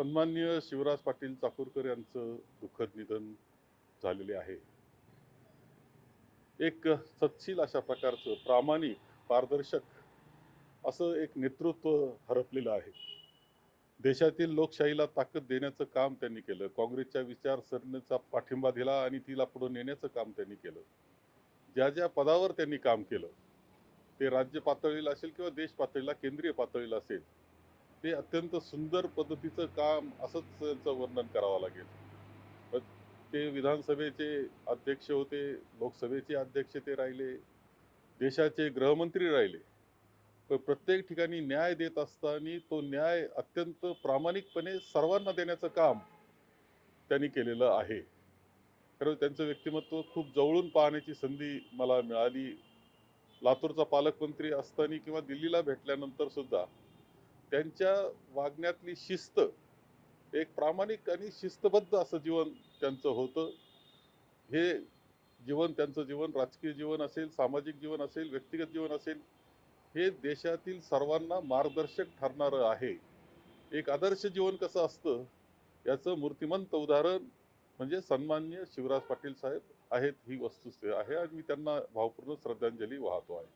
सन्माननीय शिवराज पाटील चाकूरकर यांचं दुःखद निधन झालेले आहे. एक सत्शील अशा प्रकारचं प्रामाणिक पारदर्शक असं एक नेतृत्व हरपलेलं आहे. देशातील लोकशाहीला ताकद देण्याचं काम त्यांनी केलं. काँग्रेसच्या विचारसरणीचा पाठिंबा दिला आणि तिला पुढे नेण्याचं काम त्यांनी केलं. ज्या ज्या पदावर त्यांनी काम केलं ते राज्य पातळीला असेल किंवा देश पातळीला केंद्रीय पातळीला असेल ते अत्यंत सुंदर पद्धतीचं काम असंच त्यांचं वर्णन करावं लागेल. ते विधानसभेचे अध्यक्ष होते लोकसभेचे अध्यक्ष ते राहिले देशाचे गृहमंत्री राहिले. पण प्रत्येक ठिकाणी न्याय देत असताना तो न्याय अत्यंत प्रामाणिकपणे सर्वांना देण्याचं काम त्यांनी केलेलं आहे. खरं त्यांचं व्यक्तिमत्व खूप जवळून पाहण्याची संधी मला मिळाली. लातूरचा पालकमंत्री असताना किंवा दिल्लीला भेटल्यानंतर सुद्धा त्यांच्या वागण्यातली शिस्त एक प्रामाणिक आणि शिस्तबद्ध असं जीवन त्यांचं होतं. हे जीवन त्यांचं जीवन राजकीय जीवन असेल सामाजिक जीवन असेल व्यक्तिगत जीवन असेल हे देशातील सर्वांना मार्गदर्शक ठरणारं आहे. एक आदर्श जीवन कसं असतं? याचं मूर्तिमंत उदाहरण म्हणजे सन्मान्य शिवराज पाटील साहेब आहेत ही वस्तुस्थिती आहे आणि मी त्यांना भावपूर्ण श्रद्धांजली वाहतो आहे.